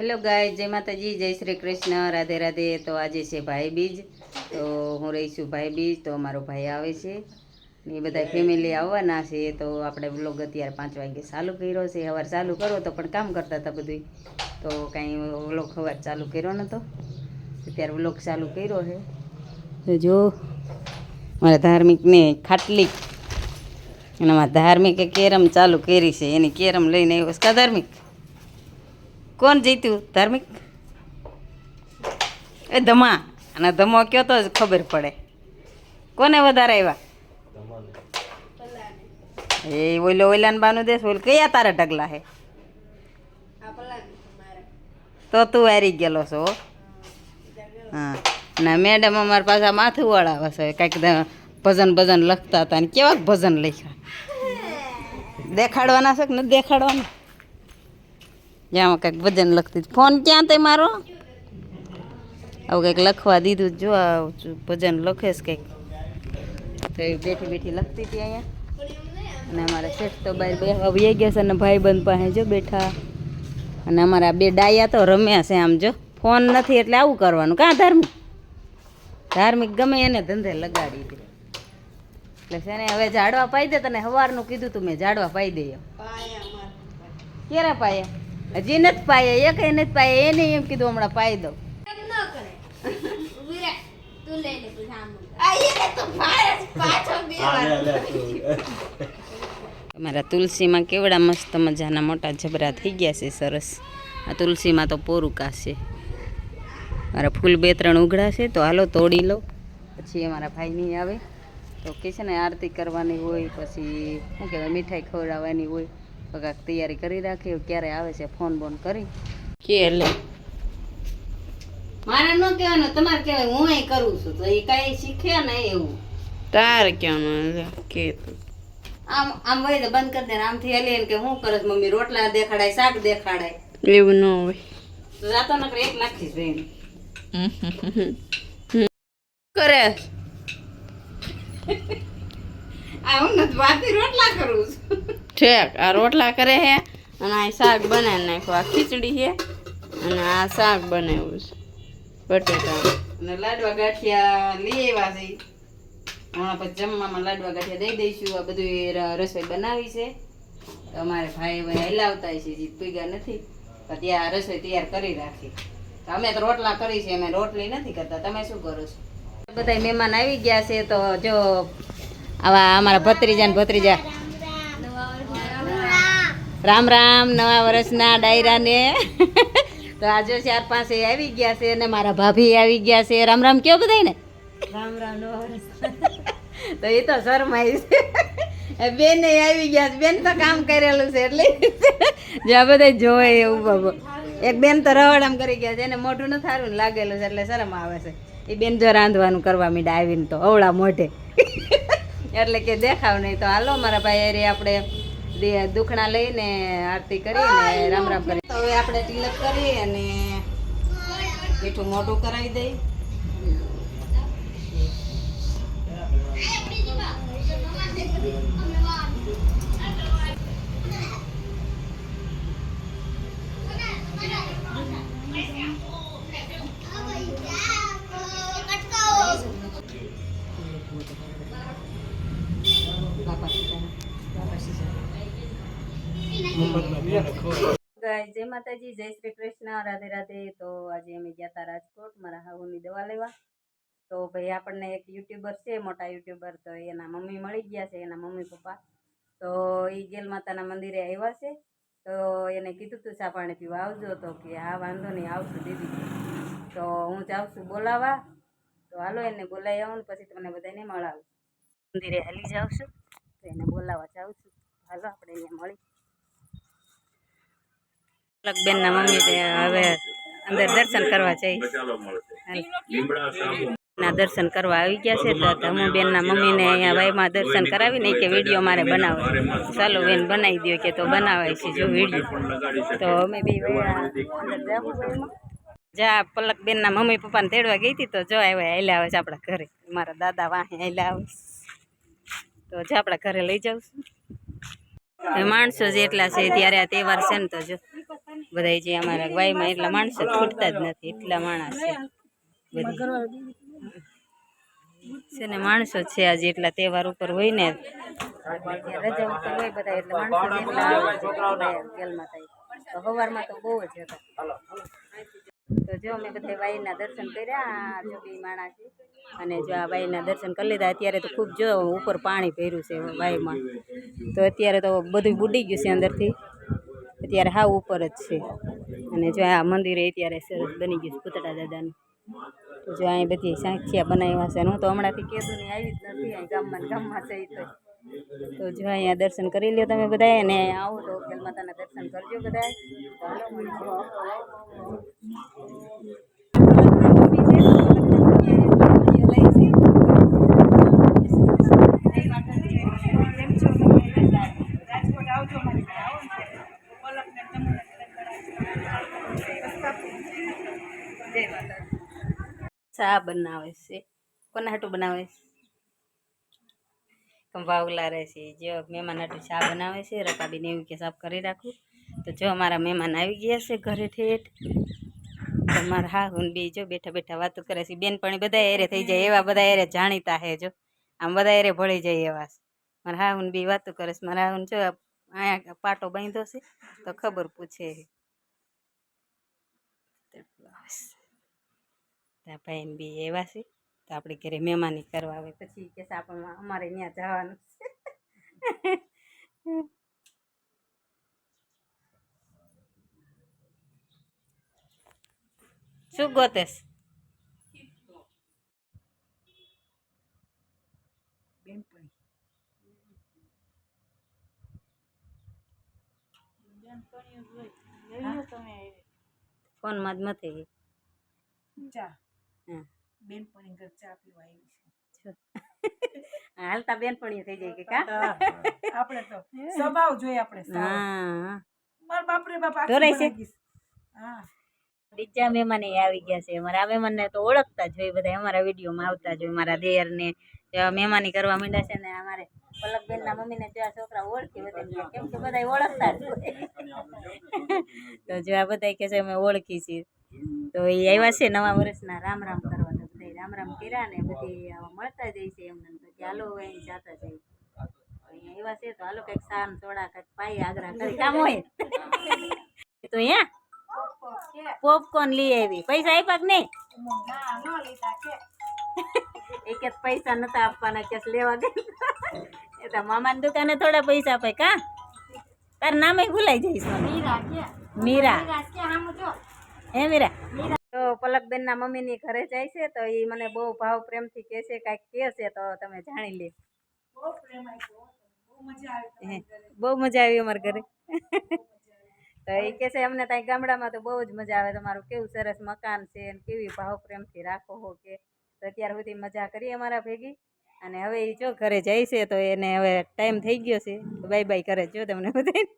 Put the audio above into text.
Hello ગાય જય માતાજી, જય શ્રી કૃષ્ણ, રાધે રાધે. તો આજે છે ભાઈ બીજ. તો હું રહીશું ભાઈ બીજ, તો મારો ભાઈ આવે છે. એ બધા ફેમિલી આવવાના છે. તો આપણે બ્લોગ અત્યારે પાંચ વાગે ચાલુ કર્યો છે. સવાર ચાલુ કરો તો પણ કામ કરતા હતા બધું તો કાંઈ વ્લોગ સવાર ચાલુ કર્યો નહોતો. અત્યારે વ્લોગ ચાલુ કર્યો છે. તો જો, મારા ધાર્મિકને ખાટલી. અને મારા ધાર્મિકે કેરમ ચાલુ કરી છે. એની કેરમ લઈને આવ્યો ધાર્મિક? કોણ જીત્યું? ધાર્મિક? એ ધમા. અને ધમો કયો તો જ ખબર પડે. કોને વધારે આવ્યા એ ઓલો ઓઈલાન બાનું દેશ ઓલ કયા તારા ઢગલા હે? તો તું હારી ગયેલો છો હો. હા. ના મેડમ અમારા પાછા માથું વળાવે છે કાંઈક ભજન ભજન લખતા હતા ને કેવાક ભજન લખ્યા. દેખાડવાના છે કે નથી દેખાડવાના? જ્યાં કંઈક ભજન લખતી. ફોન ક્યાં તે મારો? આવું કંઈક લખવા દીધું જો. ભજન લખેશ કંઈક. તો એ બેઠી બેઠી લખતી હતી અહીંયા. અને અમારા શેઠ તો બહાર બે આવી ગયા છે અને ભાઈબંધ પાસે જો બેઠા. અને અમારા બે ડાયા તો રમ્યા છે આમ જો. ફોન નથી એટલે આવું કરવાનું. કાં ધાર્મિક? ધાર્મિક ગમે એને ધંધે લગાડી દે. એટલે છે ને હવે ઝાડવા પાઈ દે તને. સવારનું કીધું તું મેં ઝાડવા પાઈ દે ક્યારે પાયા? હજી નથી પાયા એક નથી પાયા એને એમ કીધું હમણાં પાઈ દઉં. અમારા તુલસીમાં કેવડા મસ્ત મજાના મોટા જબરા થઈ ગયા છે સરસ. આ તુલસીમાં તો પોરુકા છે. મારા ફૂલ બે ત્રણ ઉઘડા છે તો હાલો તોડી લો પછી અમારા ભાઈ નહીં આવે. તો કે છે ને આરતી કરવાની હોય પછી શું કહેવાય મીઠાઈ ખવડાવવાની હોય. તો તૈયારી કરી રાખી ક્યારે આવે છે ફોન બોન કરી. કે એટલે? મારે ન કહેવાનું તમારે કહેવાય હું એ કરું છું તો એ કાંઈ શીખે ને એવું. તારે કહેવાનું કે આમ આમ હોય તો બંધ કરી દે આમથી હલી ને કે હું કરસ મમ્મી રોટલા દેખાડાય શાક દેખાડાય. એવું ન હોય. તો જાતો નકર એક નાખીશ બેન. કરે? આ હું નથી વાતી રોટલા કરું છું. ઠેક આ રોટલા કરે છે અને આ શાક બનાવી નાખ્યું. આ ખીચડી છે અને આ શાક બનાવ્યું છે બટેટા. અને લાડવા ગાંઠિયા લઈ આવ્યા છે. હમણાં પછી જમવામાં લાડવા ગાંઠિયા દઈ દઈશું. આ બધું એ રસોઈ બનાવી છે. તો અમારે ભાઈ ભાઈ હલાવતા છે જીત પીગા નથી. ત્યાં રસોઈ તૈયાર કરી રાખી. તો અમે તો રોટલા કરી છે અમે રોટલી નથી કરતા. તમે શું કરો છો? બધા મહેમાન આવી ગયા છે તો જો આવા અમારા ભત્રીજા ને ભત્રીજા રામ રામ નવા વર્ષના ડાયરાને. તો આજે ચાર પાસે આવી ગયા છે અને મારા ભાભી આવી ગયા છે. રામ રામ કયો બધાય ને રામ રામ નવા વર્ષ તો એ તો શરમાય છે. બેન આવી ગયા છે. બેન તો કામ કરેલું છે એટલે. જ્યાં બધા જોવે એવું બાબો. એક બેન તો રવાડામ કરી ગયા છે. એને મોઢું ન સારું ને લાગેલું છે એટલે શરમ આવે છે. એ બેન જો રાંધવાનું કરવા મીડા આવીને તો અવળા મોઢે. એટલે કે દેખાવ નહીં તો હાલો મારા ભાઈ અરે આપણે દુખણા લઈને આરતી કરી ને રામ રામ કરી. તો હવે આપણે તિલક કરી અને મીઠું મોઢું કરાવી દઈ. માતાજી, જય શ્રી કૃષ્ણ, રાધે રાધે. તો આજે અમે ગયા હતા રાજકોટ, મારા હાહુની દવા લેવા. તો ભાઈ, આપણને એક યુટ્યુબર છે, મોટા યુટ્યુબર, તો એના મમ્મી મળી ગયા છે, એના મમ્મી પપ્પા. તો એ ગેલ માતાના મંદિરે આવ્યા છે. તો એને કીધું તું, ચા પાણી પીવા આવજો. તો કે, હા, વાંધો નહીં, આવશું દીદી. તો હું જાઉં છું બોલાવા. તો હાલો, એને બોલાવી આવું ને પછી તમને બધાને મળાવું. મંદિરે હાલી જાઉં છું. તો એને બોલાવવા જાઉં છું. હાલો, આપણે એને મળી. બેનના મમ્મી હવે અંદર દર્શન કરવા જઈશ ના, દર્શન કરવા આવી ગયા છે, તો હું બેનના મમ્મીને અહીંયા વાયમાં દર્શન કરાવીને કે વીડિયો મારે બનાવો. ચાલો, બેન બનાવી દો કે તો બનાવાય છે જો વીડિયો. તો અમે બી. જા પલક બેનના મમ્મી પપ્પાને તેડવા ગઈ હતી, તો જો આવ્યા હાલ્યા આવે છે આપણા ઘરે. મારા દાદા વાહે હાલ્યા આવે તો જો આપણા ઘરે લઈ જાઉં માણસો જેટલા છે, ત્યારે આ તહેવાર છે ને તો જો. બધા જે અમારા વાયમાં એટલા માણસો છૂટતા જ નથી, એટલા માણસ છે. ને માણસો છે આજે એટલા તહેવાર ઉપર હોય ને રજા ઉપર હોય બધા એટલે માણસો એટલા થાય. તો સવારમાં તો બહુ જ હતા. તો જો અમે બધા વાઈના દર્શન કર્યા જો બી માણસ અને જો આ વાઈના દર્શન કરી લીધા, અત્યારે તો ખૂબ જો ઉપર પાણી ભર્યું છે વાઈમાં તો અત્યારે તો બધું બુડી ગયું છે અંદરથી. અત્યારે હાવ ઉપર જ છે. અને જો આ મંદિરે અત્યારે સરસ બની ગયું છે પૂતળા દાદાનું. તો જો અહીં બધી સાંખિયા બનાવ્યા છે. હું તો હમણાંથી કીધું ને, આવી જ નથી, અહીં ગામમાં ગામમાં છે તો. તો જો અહીંયા દર્શન કરી લ્યો તમે બધા અને આવો તો ઉકેલ માતાના દર્શન કરજો બધા ચા બનાવે છે. કોના હાટું બનાવે છે? કંભાવલા રહે છે. જો મહેમાન હાટું ચા બનાવે છે, રકાબીને એવું કે સાફ કરી રાખું. તો જો અમારા મહેમાન આવી ગયા છે ઘરે ઠેઠ. મારા હા, હું બી જો બેઠા બેઠા વાતો કરે છે. બેનપણી બધા એરે થઈ જાય, એવા બધા એરે જાણીતા હે જો. આમ બધા એરે ભળી જાય એવા મારા હા, હું બી વાતો કરે છે. મારા હું જો અહીંયા પાટો બાંધ્યો છે, તો ખબર પૂછે ત્યાં ભાઈ બી એવા છે. તો આપણે ઘરે મહેમાની કરવા આવે પછી કે આપણે અમારે ત્યાં જવાનું છે. શું ગોતેશ ફોનમાં જ મથી ચા હા બેનપણી ઘર ચા પીવા આવી છે. હાલતા બેનપણી થઈ જાય કે કા? આપણે તો સ્વભાવ જોઈએ આપણે. હા. મારા બાપ રે બાપ આખી છે? હા. બીજા મહેમાન એ આવી ગયા છે. અમારા મહેમાનને તો ઓળખતા જ હોય બધા. અમારા વિડીયોમાં આવતા જ હોય. મારા દેર ને મહેમાની કરવા માંડ્યા છે ને અમારે. પલકબેન ના મમ્મી ને જેવા છોકરા ઓળખી બધા કેમ કે બધા ઓળખતા જ તો જો આ બધા કે છે અમે ઓળખી છીએ. તો એ આવ્યા છે નવા વર્ષના રામ રામ કરવા તો રામ રામ કર્યા ને બધી મળતા જાય છે એમને તો ચાલો અહીં જાતા જાય અહીંયા આવ્યા છે તો હાલો કંઈક સાન થોડા કંઈક પાઈ આગ્રહ કરી કામ હોય. તો અહીંયા પોપકોર્ન લઈ આવી. પૈસા આપ્યા કે નહીં? એક જ પૈસા નતા આપવાના કેસ લેવા દે એ તો મામાની દુકાને થોડા પૈસા આપે કા? તાર નામે ભૂલાઈ જઈશ. મીરા મીરા. હે મીરા? તો પલકબેન ના મમ્મી ની ઘરે જાય છે તો એ મને બહુ ભાવ પ્રેમથી કહે છે કાંઈક કહે છે તો તમે જાણી લે બહુ મજા આવી હે, બહુ મજા આવી અમારા ઘરે. તો એ કહે છે અમને ત્યાં ગામડામાં તો બહુ જ મજા આવે. તમારું કેવું સરસ મકાન છે કેવી ભાવ પ્રેમથી રાખો હો કે. તો અત્યાર સુધી મજા કરી અમારા ભેગી. અને હવે એ જો ઘરે જાય છે તો એને હવે ટાઈમ થઈ ગયો છે. બાય બાય કરે. જો તમને બધાને.